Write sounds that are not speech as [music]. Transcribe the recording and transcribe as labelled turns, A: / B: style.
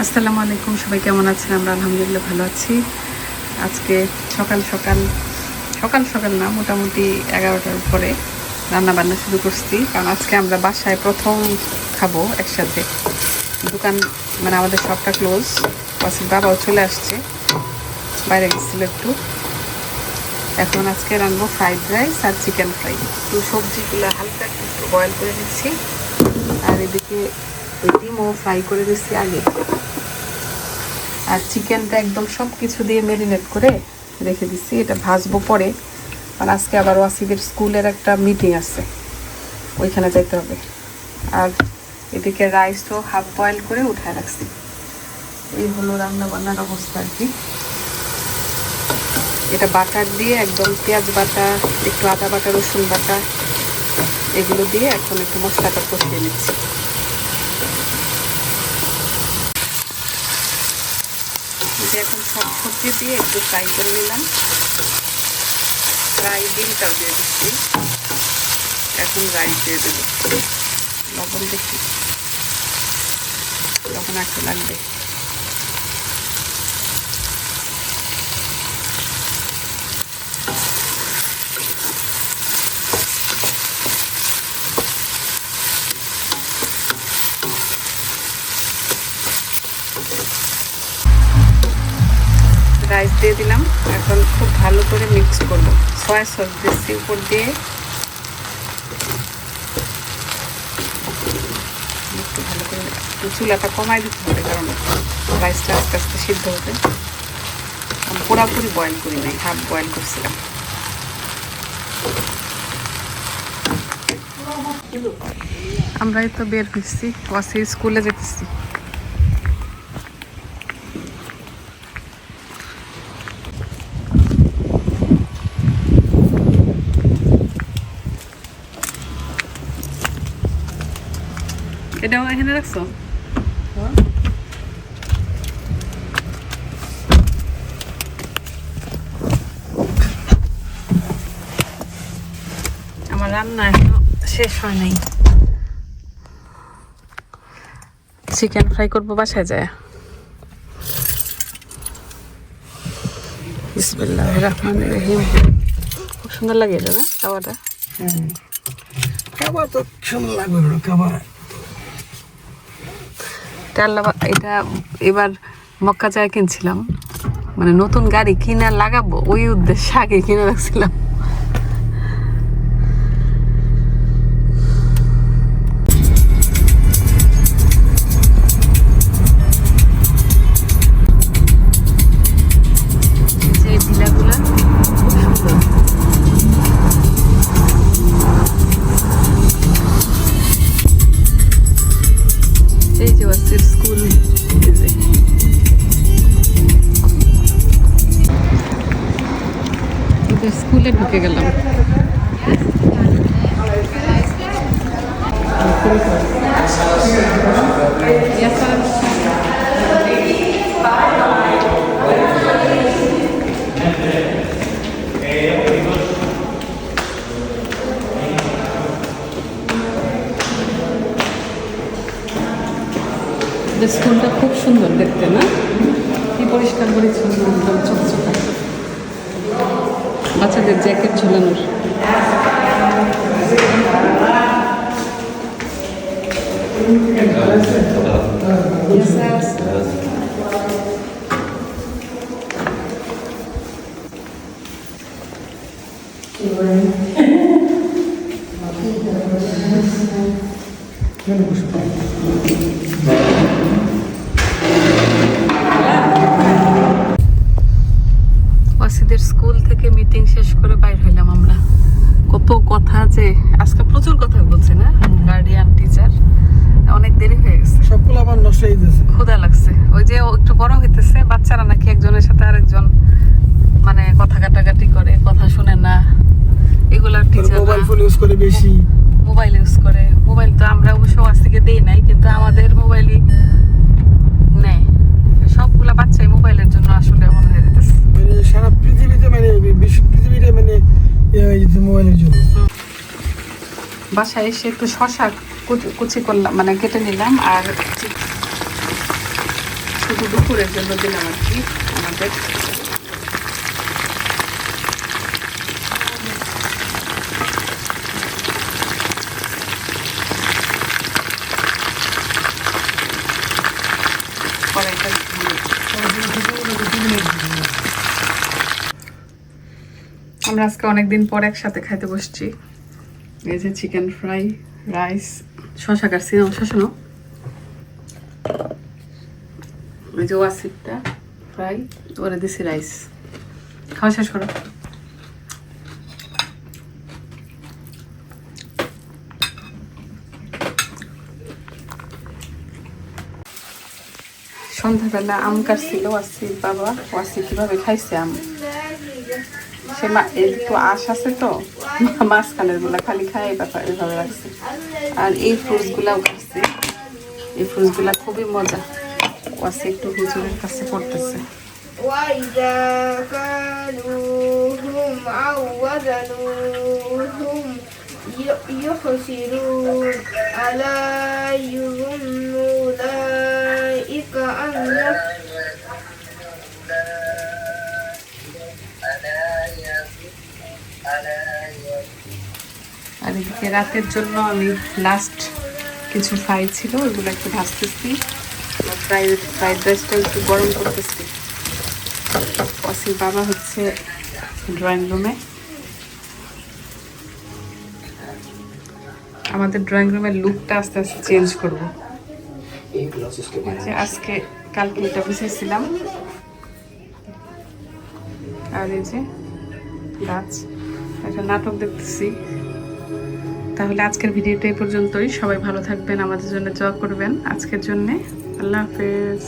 A: আসসালামু আলাইকুম, সবাই কেমন আছেন? আমরা আলহামদুলিল্লাহ ভালো আছি। আজকে সকাল সকাল সকাল সকাল না, মোটামুটি এগারোটার পরে রান্না বান্না শুরু করছি। কারণ আজকে আমরা বাসায় প্রথম খাব একসাথে। দোকান মানে আমাদের সবটা ক্লোজ ওয়াসির বাবাও চলে আসছে। বাইরে গেছিল একটু। এখন আজকে রান্নাবো ফ্রাইড রাইস আর চিকেন ফ্রাই। তো সবজিগুলো হালকা একটু বয়েল করে নিচ্ছি। আর এদিকে ডিমও ফ্রাই করে দিচ্ছি আগে। আর চিকেনটা একদম সব কিছু দিয়ে ম্যারিনেট করে রেখে দিচ্ছি এটা ভাজবো পরে। আর আজকে আবার ওয়াসিদের স্কুলের একটা মিটিং আছে, ওইখানে যাইতে হবে। আর এদিকে রাইসও হাফ বয়েল করে উঠায় রাখছি। এই হলো রান্না বান্নার অবস্থা আর কি। এটা বাটার দিয়ে একদম পেঁয়াজ বাটা, একটু আদা বাটা, রসুন বাটা, এগুলো দিয়ে এখন একটু মশলাটা কষিয়ে নিচ্ছি। যে এখন সব সবজি দিয়ে একটু ফ্রাই করে নিলাম। ফ্রাই ডিমটা দিয়ে দিচ্ছি। এখন রাইস দিয়ে দেবো। লবণ দেখি। লবণ একটু লাগবে। রাইস দিয়ে দিলাম। এখন খুব ভালো করে মিক্স করব। সয়া সস দিচ্ছি উপর দিয়ে। একটু ভালো করে চুলাটা কমাই দিতে হবে, কারণ রাইসটা আস্তে আস্তে সিদ্ধ হবে পুরাপুরি বয়েল করি নাই হাফ বয়েল করছিলাম। আমরাই তো বের হয়েছি ওয়াসি স্কুলে যেতেছি। এটাও এখানে রাখছো আমার রান্না এখনও শেষ হয় নাই চিকেন ফ্রাই করব বাসায় যায় বিসমিল্লাহ রহমান রহিম খুব সুন্দর লাগে এটা না খাওয়াটা
B: খাবার তো সুন্দর লাগবে খাবার
A: এটা এটা এবার মক্কা যায় কিনছিলাম। মানে নতুন গাড়ি কিনা লাগাবো, ওই উদ্দেশ্যে আগে কিনে রাখছিলাম। স্কুলে ঢুকে গেলাম। স্কুলটা খুব সুন্দর দেখতে না? কি পরিষ্কার পরিচ্ছন্ন একদম চকচকা। বাচ্চাদের জ্যাকেট ঝুলানোর ওয়াসিদের কথা যে আজকে প্রচুর কথা বলছে না? গার্ডিয়ান টিচার অনেক দেরি হয়ে গেছে।
B: সবগুলো আবার নষ্ট হয়ে গেছে।
A: ক্ষুধা লাগছে। ওই যে একটু বড় হইতেছে বাচ্চারা নাকি একজনের সাথে আরেকজন মানে কথা কাটাকাটি করে কথা শুনে না। এগুলার টিচার
B: মোবাইল ফোন ইউজ করে বেশি।
A: মোবাইল ইউজ করে। মোবাইল তো আমরা অবশ্য আজ থেকে দেই নাই কিন্তু আমাদের মোবাইলই নেয় সবগুলা বাচ্চাই মোবাইলের জন্য আসলে এমন হয়ে যেতেছে।
B: মানে সারা পৃথিবীতে মানে বিশ্ব পৃথিবীতে মানে মোবাইলের জন্য।
A: বাসায় এসে একটু শশা কুচি করলাম মানে কেটে নিলাম, আর শুধু দুপুরের জন্য দিলাম আর কি আমাদের। আমরা আজকে অনেকদিন পর একসাথে খাইতে বসছি। এই যে চিকেন ফ্রাই রাইস শশা কাটছি না শশা নাও। ওই যে ওয়াসিপটা ফ্রাই ওরে দিছি রাইস খাওয়া শেষ করো। সন্ধ্যাবেলা আম কাটছিল ওয়াসির বাবা। ওয়াসি কীভাবে খাইছে আম? সে মা একটু আশ আছে তো। [laughs] মাঝখানের গুলা খালি খায় এই ব্যাপার এভাবে রাখছে আর এই ফ্রুটস গুলাও খাচ্ছে এই ফ্রুটস গুলা খুবই মজা ওয়াসি একটু হুজুরের কাছে পড়তেছে
C: وإذا كالوهم أو وزنوهم ي- يخسرون ألا يظن
A: আর এদিকে রাতের জন্য আমি লাস্ট কিছু ফ্রাই ছিল, ওইগুলো একটু ভাজতেছি। ফ্রাই ফ্রাইড রাইসটা একটু গরম করতেছি। ওয়াসির বাবা হচ্ছে ড্রয়িং রুমে আমাদের ড্রয়িং রুমের লুকটা আস্তে আস্তে চেঞ্জ করব। আজকে কালকে এটা বুঝেছিলাম। আর এই যে গাছ। একটা নাটক দেখতেছি। তাহলে আজকের ভিডিওটা এই পর্যন্তই। সবাই ভালো থাকবেন, আমাদের জন্য জব করবেন। আজকের জন্যে আল্লাহ হাফেজ।